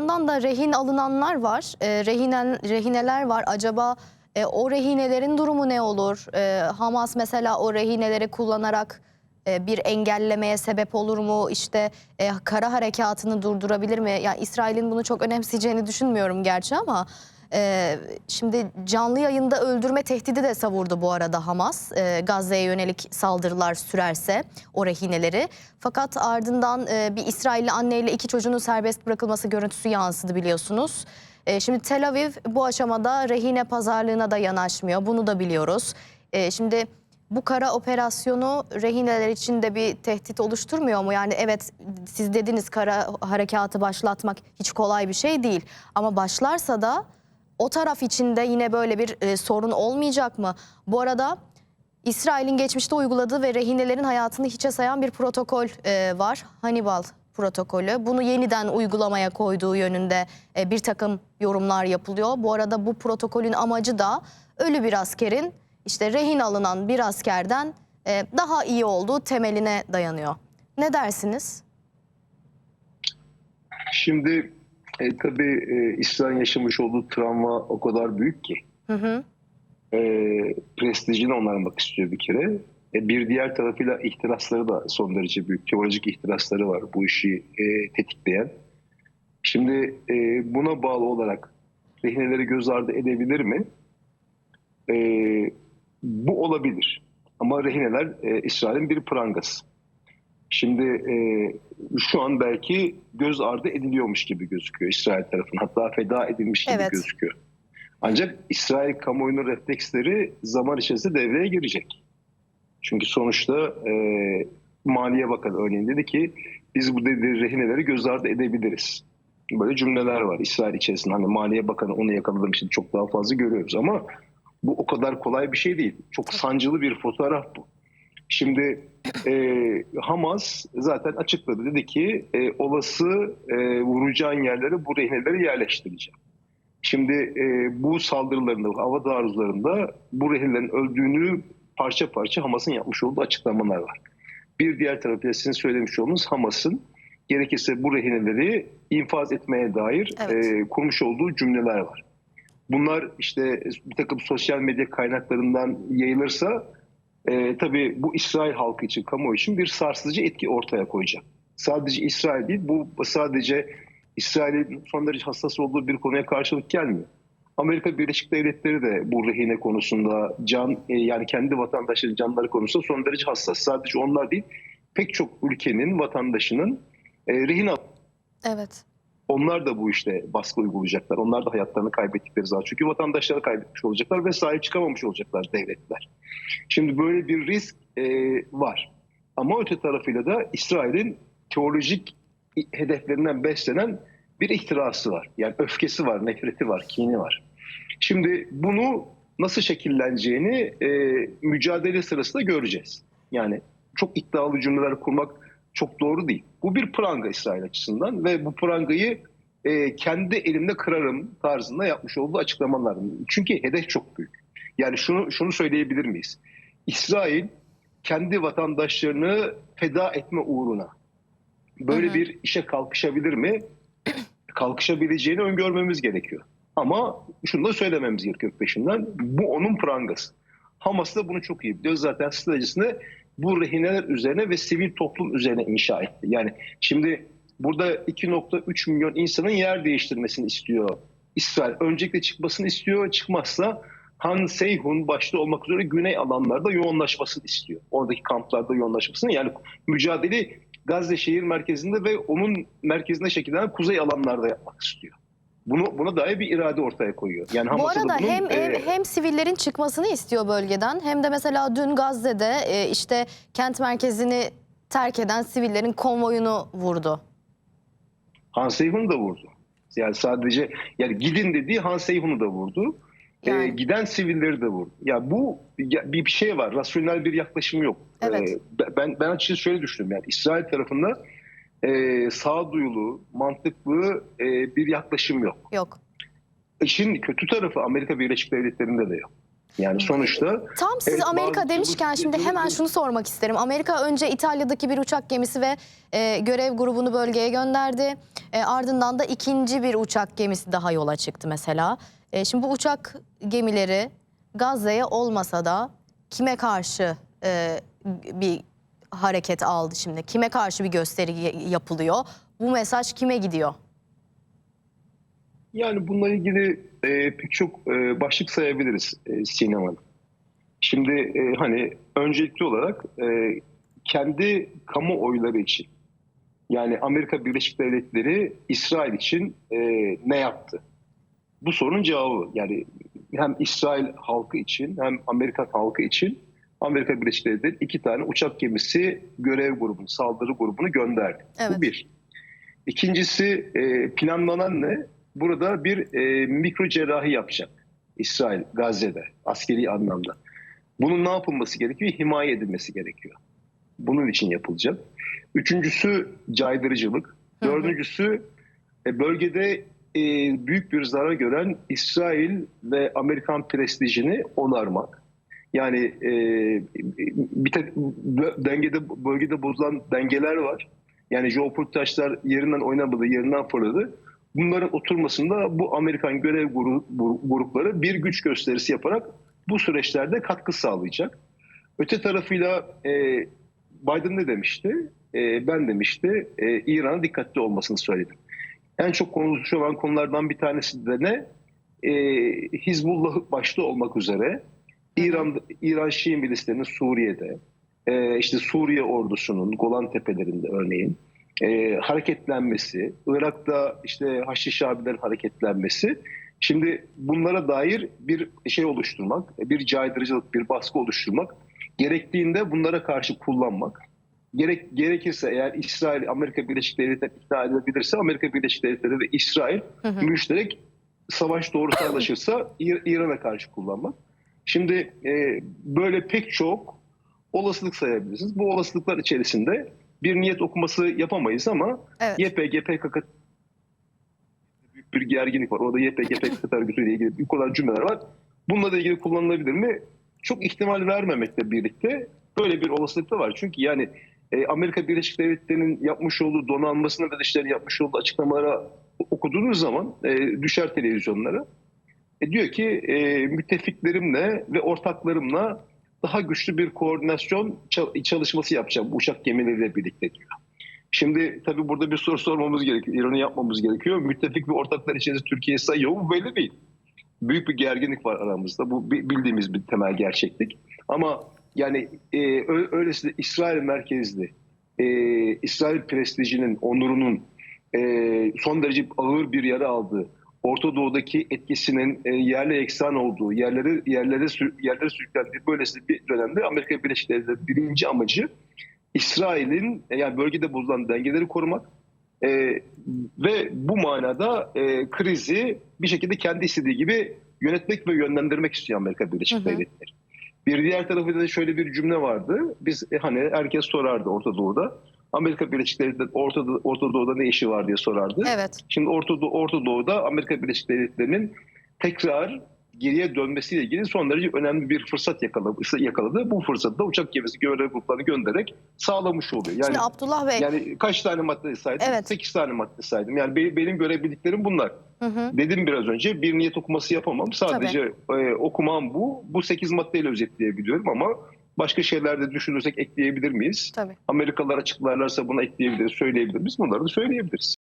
yandan da rehin alınanlar var, e, rehinen, rehineler var. Acaba e, o rehinelerin durumu ne olur? E, Hamas mesela o rehineleri kullanarak e, bir engellemeye sebep olur mu? İşte e, kara harekatını durdurabilir mi? Yani İsrail'in bunu çok önemseyeceğini düşünmüyorum gerçi ama e, şimdi canlı yayında öldürme tehdidi de savurdu bu arada Hamas. E, Gazze'ye yönelik saldırılar sürerse o rehineleri. Fakat ardından e, bir İsrailli anneyle iki çocuğunun serbest bırakılması görüntüsü yansıdı biliyorsunuz. E, şimdi Tel Aviv bu aşamada rehine pazarlığına da yanaşmıyor. Bunu da biliyoruz. E, şimdi bu kara operasyonu rehineler için de bir tehdit oluşturmuyor mu? Yani evet siz dediniz kara harekatı başlatmak hiç kolay bir şey değil. Ama başlarsa da o taraf için de yine böyle bir e, sorun olmayacak mı? Bu arada İsrail'in geçmişte uyguladığı ve rehinelerin hayatını hiçe sayan bir protokol e, var. Hannibal protokolü. Bunu yeniden uygulamaya koyduğu yönünde e, bir takım yorumlar yapılıyor. Bu arada bu protokolün amacı da ölü bir askerin işte rehin alınan bir askerden e, daha iyi olduğu temeline dayanıyor. Ne dersiniz? Şimdi e, tabii e, İsrail yaşamış olduğu travma o kadar büyük ki Hı hı. e, prestijini onarmak istiyor bir kere. E, bir diğer tarafıyla ihtirasları da son derece büyük. Teolojik ihtirasları var bu işi e, tetikleyen. Şimdi e, buna bağlı olarak rehineleri göz ardı edebilir mi? E, bu olabilir. Ama rehineler e, İsrail'in bir prangası. Şimdi e, şu an belki göz ardı ediliyormuş gibi gözüküyor İsrail tarafından. Hatta feda edilmiş gibi Evet. gözüküyor. Ancak İsrail kamuoyunun refleksleri zaman içerisinde devreye girecek. Çünkü sonuçta e, Maliye Bakanı örneğin dedi ki biz bu dedi rehineleri göz ardı edebiliriz. Böyle cümleler var İsrail içerisinde. Hani Maliye Bakanı onu yakaladım şimdi çok daha fazla görüyoruz ama bu o kadar kolay bir şey değil. Çok sancılı bir fotoğraf bu. Şimdi e, Hamas zaten açıkladı. Dedi ki e, olası e, vuracağın yerlere bu rehineleri yerleştireceğim. Şimdi e, bu saldırılarında, hava taarruzlarında bu rehinelerin öldüğünü parça parça Hamas'ın yapmış olduğu açıklamalar var. Bir diğer tarafıyla sizin söylemiş olduğunuz Hamas'ın gerekirse bu rehineleri infaz etmeye dair Evet. e, kurmuş olduğu cümleler var. Bunlar işte bir takım sosyal medya kaynaklarından yayılırsa e, tabii bu İsrail halkı için, kamuoyu için bir sarsıcı etki ortaya koyacak. Sadece İsrail değil, bu sadece İsrail'in son derece hassas olduğu bir konuya karşılık gelmiyor. Amerika Birleşik Devletleri de bu rehine konusunda can e, yani kendi vatandaşların canları konusunda son derece hassas. Sadece onlar değil, pek çok ülkenin vatandaşının e, rehin Evet. Onlar da bu işte baskı uygulayacaklar. Onlar da hayatlarını kaybettikleri zaman. Çünkü vatandaşları kaybetmiş olacaklar ve sahip çıkamamış olacaklar devletler. Şimdi böyle bir risk e, var. Ama öte tarafıyla da İsrail'in teolojik hedeflerinden beslenen bir ihtirası var. Yani öfkesi var, nefreti var, kini var. Şimdi bunu nasıl şekilleneceğini e, mücadele sırasında göreceğiz. Yani çok iddialı cümleler kurmak çok doğru değil. Bu bir pranga İsrail açısından ve bu prangayı e, kendi elimde kırarım tarzında yapmış olduğu açıklamalar. Çünkü hedef çok büyük. Yani şunu şunu söyleyebilir miyiz? İsrail kendi vatandaşlarını feda etme uğruna böyle bir işe kalkışabilir mi? Kalkışabileceğini öngörmemiz gerekiyor. Ama şunu da söylememiz gerekiyor peşinden. Bu onun prangası. Hamas da bunu çok iyi biliyor. Zaten stratejisini bu rehineler üzerine ve sivil toplum üzerine inşa etti. Yani şimdi burada 2.3 milyon insanın yer değiştirmesini istiyor İsrail. Öncelikle çıkmasını istiyor. Çıkmazsa Han Seyhun başta olmak üzere güney alanlarda yoğunlaşmasını istiyor. Oradaki kamplarda yoğunlaşmasını yani mücadele Gazze şehir merkezinde ve onun merkezinde şekillenen kuzey alanlarda yapmak istiyor. Bunu buna dair bir irade ortaya koyuyor. Yani Bu Hamas'a arada bunun, hem, hem e, hem sivillerin çıkmasını istiyor bölgeden hem de mesela dün Gazze'de e, işte kent merkezini terk eden sivillerin konvoyunu vurdu. Han Seyhun'u da vurdu. Yani sadece yani gidin dediği Han Seyhun'u da vurdu. Ee, Yani. giden sivilleri de vurdu. Ya bu ya bir bir şey var. Rasyonel bir yaklaşım yok. Evet. Ee, ben ben açıkçası şöyle düşündüm yani İsrail tarafında e, sağduyulu, mantıklı e, bir yaklaşım yok. Yok. İşin kötü tarafı Amerika Birleşik Devletleri'nde de yok. Yani sonuçta Tam siz Evet, Amerika demişken şimdi hemen şunu sormak isterim. Amerika önce İtalya'daki bir uçak gemisi ve e, görev grubunu bölgeye gönderdi. E, ardından da ikinci bir uçak gemisi daha yola çıktı mesela. E, şimdi bu uçak gemileri Gazze'ye olmasa da kime karşı e, bir hareket aldı şimdi? Kime karşı bir gösteri yapılıyor? Bu mesaj kime gidiyor? Yani bununla ilgili e, pek çok e, başlık sayabiliriz e, Sinem Hanım. Şimdi e, hani öncelikli olarak e, kendi kamuoyları için yani Amerika Birleşik Devletleri İsrail için e, ne yaptı? Bu sorunun cevabı yani hem İsrail halkı için hem Amerikan halkı için Amerika Birleşik Devletleri iki tane uçak gemisi görev grubunu, saldırı grubunu gönderdi. Evet. Bu bir. İkincisi e, planlanan ne? Burada bir e, mikro cerrahi yapacak İsrail Gazze'de askeri anlamda. Bunun ne yapılması gerekiyor? Himaye edilmesi gerekiyor. Bunun için yapılacak. Üçüncüsü caydırıcılık. Dördüncüsü e, bölgede e, büyük bir zarar gören İsrail ve Amerikan prestijini onarmak. Yani e, bir tek dengede bölgede bozulan dengeler var. Yani jeopolitik taşlar yerinden oynamadı, yerinden fırladı. Bunların oturmasında bu Amerikan görev grupları bir güç gösterisi yaparak bu süreçlerde katkı sağlayacak. Öte tarafıyla e, Biden ne demişti? E, ben demişti e, İran'a dikkatli olmasını söyledim. En çok konuşulan konulardan bir tanesi de ne? E, Hizbullah başta olmak üzere İran İran Şii milislerinin Suriye'de, e, işte Suriye ordusunun Golan Tepelerinde örneğin e, hareketlenmesi, Irak'ta işte Haçlı Şabilerin hareketlenmesi. Şimdi bunlara dair bir şey oluşturmak, bir caydırıcılık, bir baskı oluşturmak, gerektiğinde bunlara karşı kullanmak. Gerek, gerekirse eğer İsrail, Amerika Birleşik Devletleri ikna edebilirse Amerika Birleşik Devletleri ve İsrail Hı hı. müşterek savaş doğrusu anlaşırsa İr- İran'a karşı kullanmak. Şimdi e, böyle pek çok olasılık sayabilirsiniz. Bu olasılıklar içerisinde bir niyet okuması yapamayız ama Evet. YPG, PKK büyük bir gerginlik var. Orada YPG, PKK örgütüyle ilgili büyük olan cümleler var. Bununla da ilgili kullanılabilir mi? Çok ihtimal vermemekle birlikte böyle bir olasılık da var. Çünkü yani e, Amerika Birleşik Devletleri'nin yapmış olduğu donanmasının ve dışarı yapmış olduğu açıklamalara okuduğunuz zaman e, düşer televizyonlara. E, diyor ki e, müttefiklerimle ve ortaklarımla daha güçlü bir koordinasyon çal- çalışması yapacağım uçak gemileriyle birlikte diyor. Şimdi tabii burada bir soru sormamız gerekiyor. İran'ı yapmamız gerekiyor. Müttefik ve ortaklar içerisinde Türkiye sayıyor mu? Belli değil. Büyük bir gerginlik var aramızda. Bu bi- bildiğimiz bir temel gerçeklik. Ama yani e, öylesine İsrail merkezli, e, İsrail prestijinin, onurunun e, son derece ağır bir yara aldığı, Orta Doğu'daki etkisinin e, yerle eksan olduğu, yerlere yerlere yerlere sürüklendiği böylesi bir dönemde Amerika Birleşik Devletleri birinci amacı İsrail'in e, yani bölgede bozulan dengeleri korumak e, ve bu manada e, krizi bir şekilde kendi istediği gibi yönetmek ve yönlendirmek istiyor Amerika Birleşik. Devletleri. Bir diğer tarafında da şöyle bir cümle vardı. Biz e, hani herkes sorardı Orta Doğu'da. Amerika Birleşik Devletleri Orta, Orta Doğu'da ne işi var diye sorardı. Evet. Şimdi Orta, Doğu- Orta Doğu'da Amerika Birleşik Devletleri'nin tekrar geriye dönmesiyle ilgili son derece önemli bir fırsat yakaladı. yakaladı. Bu fırsatı da uçak gemisi görev gruplarını göndererek sağlamış oluyor. Yani Şimdi Abdullah Bey. yani kaç tane madde saydım? Evet. 8 tane madde saydım. Yani be- benim görebildiklerim bunlar. Hı hı. Dedim biraz önce bir niyet okuması yapamam. Sadece e, okumam bu. Bu 8 maddeyle özetleyebiliyorum ama başka şeyler de düşünürsek ekleyebilir miyiz? Tabii. Amerikalılar açıklarlarsa buna ekleyebiliriz, söyleyebilir miyiz? Bunları da söyleyebiliriz.